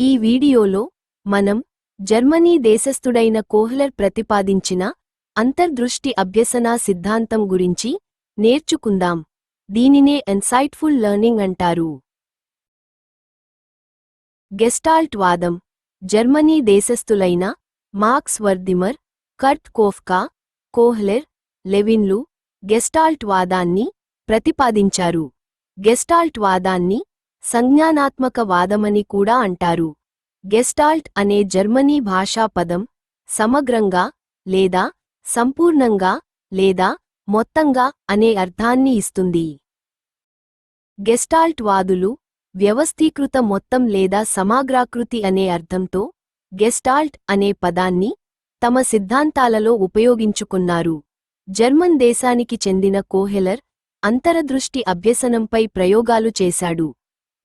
ఈ వీడియోలో మనం జర్మనీ దేశస్థుడైన కోహ్లర్ ప్రతిపాదించిన అంతర్దృష్టి అభ్యసనా సిద్ధాంతం గురించి నేర్చుకుందాం. దీనినే ఎన్సైట్ఫుల్ లెర్నింగ్ అంటారు. గెస్టాల్ట్ వాదం Germany దేశస్థులైన Max Wertheimer Kurt Koffka Kohler లెవిన్లు gestalt వాదాన్ని ప్రతిపాదించారు. గెస్టాల్ట్ వాదాన్ని సంజ్ఞానాత్మక వాదమని కూడా అంటారు. గెస్టాల్ట్ అనే జర్మనీ భాషా పదం సమగ్రంగా లేదా సంపూర్ణంగా లేదా మొత్తంగా అనే అర్థాన్ని ఇస్తుంది. గెస్టాల్ట్ వాదులు వ్యవస్థీకృత మొత్తం లేదా సమాగ్రాకృతి అనే అర్థంతో గెస్టాల్ట్ అనే పదాన్ని తమ సిద్ధాంతాలలో ఉపయోగించుకున్నారు. జర్మన్ దేశానికి చెందిన కోహెలర్ అంతరదృష్టి అభ్యసనంపై ప్రయోగాలు చేశాడు.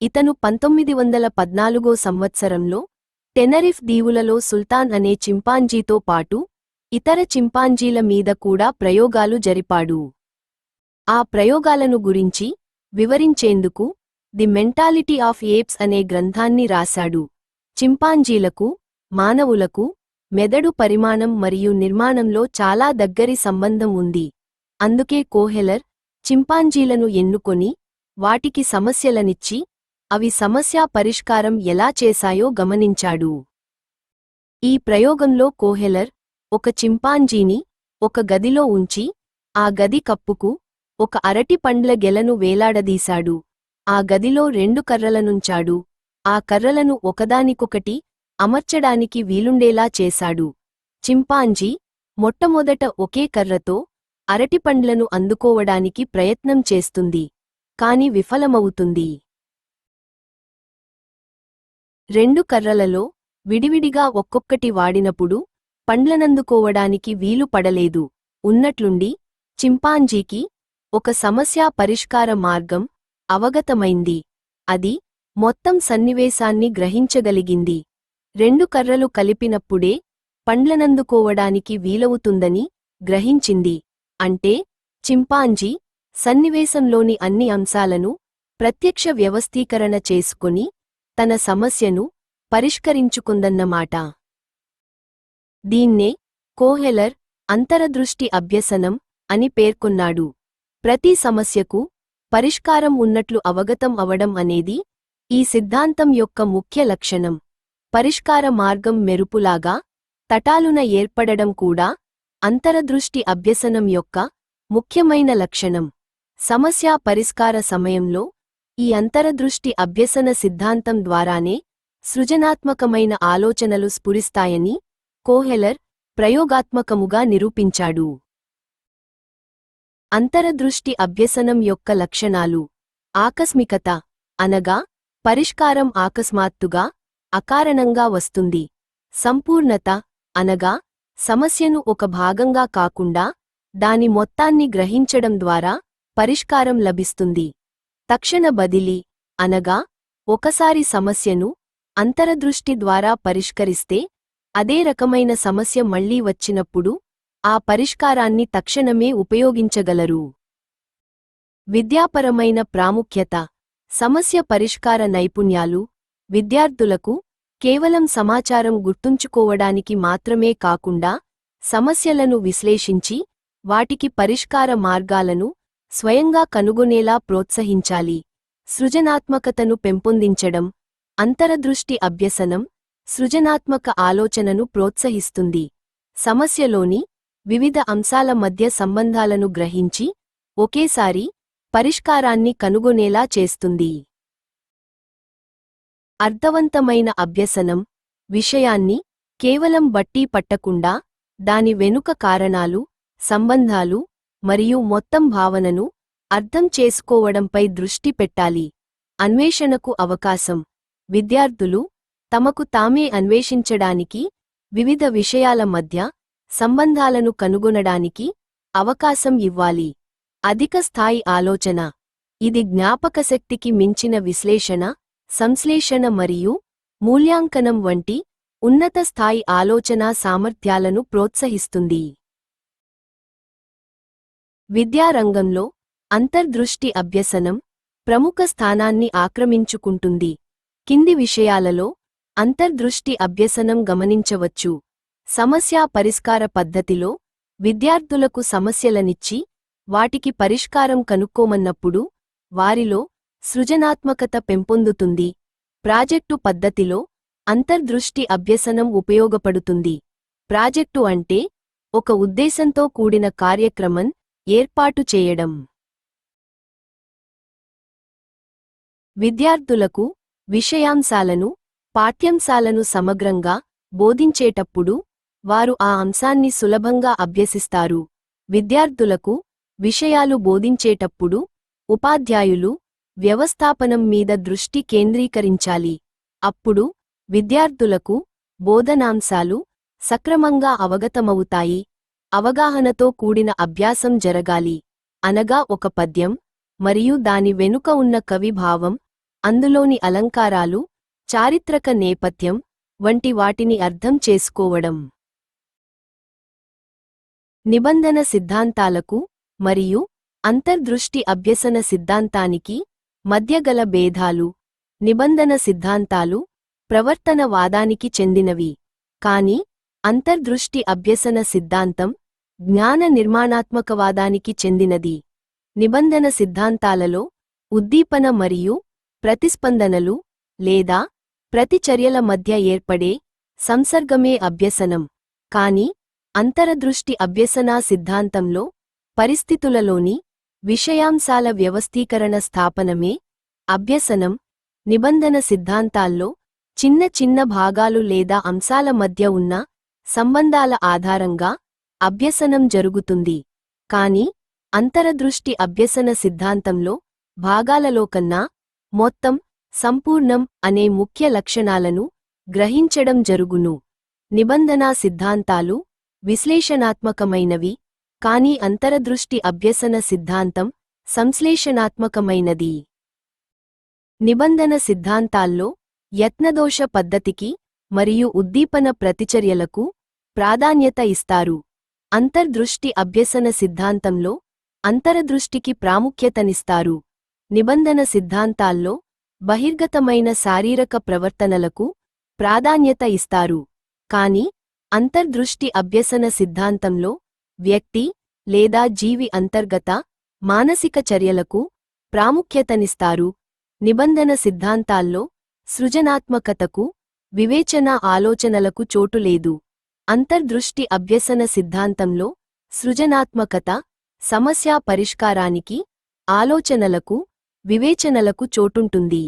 ఇతను పంతొమ్మిది వందల పద్నాలుగో సంవత్సరంలో టెనరిఫ్ దీవులలో సుల్తాన్ అనే చింపాంజీతో పాటు ఇతర చింపాంజీల మీద కూడా ప్రయోగాలు జరిపాడు. ఆ ప్రయోగాలను గురించి వివరించేందుకు ది మెంటాలిటీ ఆఫ్ ఏప్స్ అనే గ్రంథాన్ని రాశాడు. చింపాంజీలకు మానవులకు మెదడు పరిమాణం మరియు నిర్మాణంలో చాలా దగ్గరి సంబంధం ఉంది. అందుకే కోహెలర్ చింపాంజీలను ఎన్నుకొని వాటికి సమస్యలనిచ్చి అవి సమస్యా పరిష్కారం ఎలా చేశాయో గమనించాడు. ఈ ప్రయోగంలో కోహెలర్ ఒక చింపాంజీని ఒక గదిలో ఉంచి ఆ గది కప్పుకు ఒక అరటి పండ్ల గెలను వేలాడదీశాడు. ఆ గదిలో రెండు కర్రలనుంచాడు ఆ కర్రలను ఒకదానికొకటి అమర్చడానికి వీలుండేలా చేశాడు. చింపాంజీ మొట్టమొదట ఒకే కర్రతో అరటిపండ్లను అందుకోవడానికి ప్రయత్నం చేస్తుంది. కాని విఫలమవుతుంది. రెండు కర్రలలో విడివిడిగా ఒక్కొక్కటి వాడినప్పుడు పండ్లనందుకోవడానికి వీలు పడలేదు. ఉన్నట్లుండి చింపాంజీకి ఒక సమస్యా పరిష్కార మార్గం అవగతమైంది. అది మొత్తం సన్నివేశాన్ని గ్రహించగలిగింది. రెండు కర్రలు కలిపినప్పుడే పండ్లనందుకోవడానికి వీలవుతుందని గ్రహించింది. అంటే చింపాంజీ సన్నివేశంలోని అన్ని అంశాలను ప్రత్యక్ష వ్యవస్థీకరణ చేసుకుని తన సమస్యను పరిష్కరించుకుందన్నమాట దీన్నే కోహెలర్ అంతరదృష్టి అభ్యసనం అని పేర్కొన్నాడు. ప్రతి సమస్యకు పరిష్కారం ఉన్నట్లు అవగతం అవడం అనేది ఈ సిద్ధాంతం యొక్క ముఖ్య లక్షణం. పరిష్కార మార్గం మెరుపులాగా తటాలున ఏర్పడడం కూడా అంతరదృష్టి అభ్యసనం యొక్క ముఖ్యమైన లక్షణం. సమస్యా పరిష్కార సమయంలో ఈ అంతరదృష్టి అభ్యసన సిద్ధాంతం ద్వారానే సృజనాత్మకమైన ఆలోచనలు స్ఫురిస్తాయని కోహెలర్ ప్రయోగాత్మకముగా నిరూపించాడు. అంతరదృష్టి అభ్యసనం యొక్క లక్షణాలు ఆకస్మికత అనగా పరిష్కారం ఆకస్మాత్తుగా అకారణంగా వస్తుంది. సంపూర్ణత అనగా సమస్యను ఒక భాగంగా కాకుండా దాని మొత్తాన్ని గ్రహించడం ద్వారా పరిష్కారం లభిస్తుంది. తక్షణ బదిలీ అనగా ఒకసారి సమస్యను అంతరదృష్టి ద్వారా పరిష్కరిస్తే అదే రకమైన సమస్య మళ్ళీ వచ్చినప్పుడు ఆ పరిష్కారాన్ని తక్షణమే ఉపయోగించగలరు. విద్యాపరమైన ప్రాముఖ్యత సమస్య పరిష్కార నైపుణ్యాలు విద్యార్థులకు కేవలం సమాచారం గుర్తుంచుకోవడానికి మాత్రమే కాకుండా సమస్యలను విశ్లేషించి వాటికి పరిష్కార మార్గాలను స్వయంగా కనుగొనేలా ప్రోత్సహించాలి. సృజనాత్మకతను పెంపొందించడం అంతరదృష్టి అభ్యసనం సృజనాత్మక ఆలోచనను ప్రోత్సహిస్తుంది. సమస్యలోని వివిధ అంశాల మధ్య సంబంధాలను గ్రహించి ఒకేసారి పరిష్కారాన్ని కనుగొనేలా చేస్తుంది. అర్థవంతమైన అభ్యసనం విషయాన్ని కేవలం బట్టి పట్టకుండా దాని వెనుక కారణాలు సంబంధాలు మరియు మొత్తం భావనను అర్థం చేసుకోవడంపై దృష్టి పెట్టాలి. అన్వేషణకు అవకాశం. విద్యార్థులు తమకు తామే అన్వేషించడానికి వివిధ విషయాల మధ్య సంబంధాలను కనుగొనడానికి అవకాశం ఇవ్వాలి. అధిక స్థాయి ఆలోచన. ఇది జ్ఞాపకశక్తికి మించిన విశ్లేషణ సంశ్లేషణ మరియు మూల్యాంకనం వంటి ఉన్నత స్థాయి ఆలోచనా సామర్థ్యాలను ప్రోత్సహిస్తుంది. విద్యారంగంలో అంతర్దృష్టి అభ్యసనం ప్రముఖ స్థానాన్ని ఆక్రమించుకుంటుంది. కింది విషయాలలో అంతర్దృష్టి అభ్యసనం గమనించవచ్చు. సమస్యా పరిష్కార పద్ధతిలో విద్యార్థులకు సమస్యలనిచ్చి వాటికి పరిష్కారం కనుక్కోమన్నప్పుడు వారిలో సృజనాత్మకత పెంపొందుతుంది. ప్రాజెక్టు పద్ధతిలో అంతర్దృష్టి అభ్యసనం ఉపయోగపడుతుంది. ప్రాజెక్టు అంటే ఒక ఉద్దేశంతో కూడిన కార్యక్రమం ఏర్పాటు చేయడం. విద్యార్థులకు విషయాంశాలను పాఠ్యాంశాలను సమగ్రంగా బోధించేటప్పుడు వారు ఆ అంశాన్ని సులభంగా అభ్యసిస్తారు. విద్యార్థులకు విషయాలు బోధించేటప్పుడు ఉపాధ్యాయులు వ్యవస్థాపనం మీద దృష్టి కేంద్రీకరించాలి. అప్పుడు విద్యార్థులకు బోధనాంశాలు సక్రమంగా అవగతమవుతాయి. అవగాహనతో కూడిన అభ్యాసం జరగాలి. అనగా ఒక పద్యం మరియు దాని వెనుక ఉన్న కవిభావం అందులోని అలంకారాలు చారిత్రక నేపథ్యం వంటి వాటిని అర్థం చేసుకోవడం. నిబంధన సిద్ధాంతాలకు మరియు అంతర్దృష్టి అభ్యసన సిద్ధాంతానికి మధ్యగల భేదాలు నిబంధన సిద్ధాంతాలు ప్రవర్తనవాదానికి చెందినవి. కాని అంతర్దృష్టి అభ్యసన సిద్ధాంతం జ్ఞాన నిర్మాణాత్మకవాదానికి చెందినది. నిబంధన సిద్ధాంతాలలో ఉద్దీపన మరియు ప్రతిస్పందనలు లేదా ప్రతిచర్యల మధ్య ఏర్పడే సంసర్గమే అభ్యసనం. కాని అంతరదృష్టి అభ్యసనా సిద్ధాంతంలో పరిస్థితులలోని విషయాంశాల వ్యవస్థీకరణ స్థాపనమే అభ్యసనం. నిబంధన సిద్ధాంతాల్లో చిన్న చిన్న భాగాలు లేదా అంశాల మధ్య ఉన్న సంబంధాల ఆధారంగా అభ్యసనం జరుగుతుంది. కాని అంతరదృష్టి అభ్యసన సిద్ధాంతంలో భాగాలలో కన్నా మొత్తం సంపూర్ణం అనే ముఖ్య లక్షణాలను గ్రహించడం జరుగును. నిబంధనా సిద్ధాంతాలు విశ్లేషణాత్మకమైనవి కాని అంతరదృష్టి అభ్యసన సిద్ధాంతం సంశ్లేషణాత్మకమైనది. నిబంధన సిద్ధాంతాల్లో యత్నదోష పద్ధతికి మరియు ఉద్దీపన ప్రతిచర్యలకు ప్రాధాన్యత ఇస్తారు. అంతర్దృష్టి అభ్యసన సిద్ధాంతంలో అంతరదృష్టికి ప్రాముఖ్యతనిస్తారు. నిబంధన సిద్ధాంతాల్లో బహిర్గతమైన శారీరక ప్రవర్తనలకు ప్రాధాన్యత ఇస్తారు. కాని అంతర్దృష్టి అభ్యసన సిద్ధాంతంలో వ్యక్తి లేదా జీవి అంతర్గత మానసిక చర్యలకు ప్రాముఖ్యతనిస్తారు. నిబంధన సిద్ధాంతాల్లో సృజనాత్మకతకు వివేచన ఆలోచనలకు చోటు లేదు. అంతర్దృష్టి అభ్యసన సిద్ధాంతంలో సృజనాత్మకత సమస్యా పరిష్కారానికి ఆలోచనలకు వివేచనలకు చోటుంటుంది.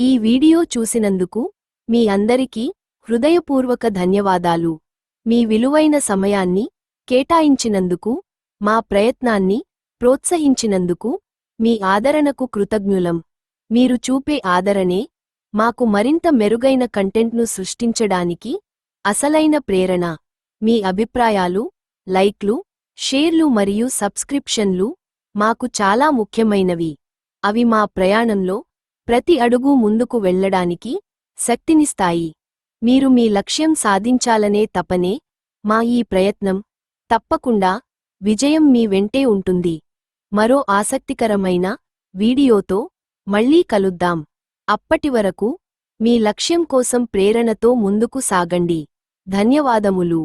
ఈ వీడియో చూసినందుకు మీ అందరికీ హృదయపూర్వక ధన్యవాదాలు. మీ విలువైన సమయాన్ని కేటాయించినందుకు మా ప్రయత్నాన్ని ప్రోత్సహించినందుకు మీ ఆదరణకు కృతజ్ఞులం. మీరు చూపే ఆదరణే మాకు మరింత మెరుగైన కంటెంట్ను సృష్టించడానికి అసలైన ప్రేరణ. మీ అభిప్రాయాలు లైక్లు షేర్లు మరియు సబ్స్క్రిప్షన్లు మాకు చాలా ముఖ్యమైనవి. అవి మా ప్రయాణంలో ప్రతి అడుగు ముందుకు వెళ్ళడానికి శక్తినిస్తాయి. మీరు మీ లక్ష్యం సాధించాలనే తపనే మా ఈ ప్రయత్నం. తప్పకుండా విజయం మీ వెంటే ఉంటుంది. మరో ఆసక్తికరమైన వీడియోతో మళ్ళీ కలుద్దాం. అప్పటివరకు మీ లక్ష్యం కోసం ప్రేరణతో ముందుకు సాగండి. ధన్యవాదములు.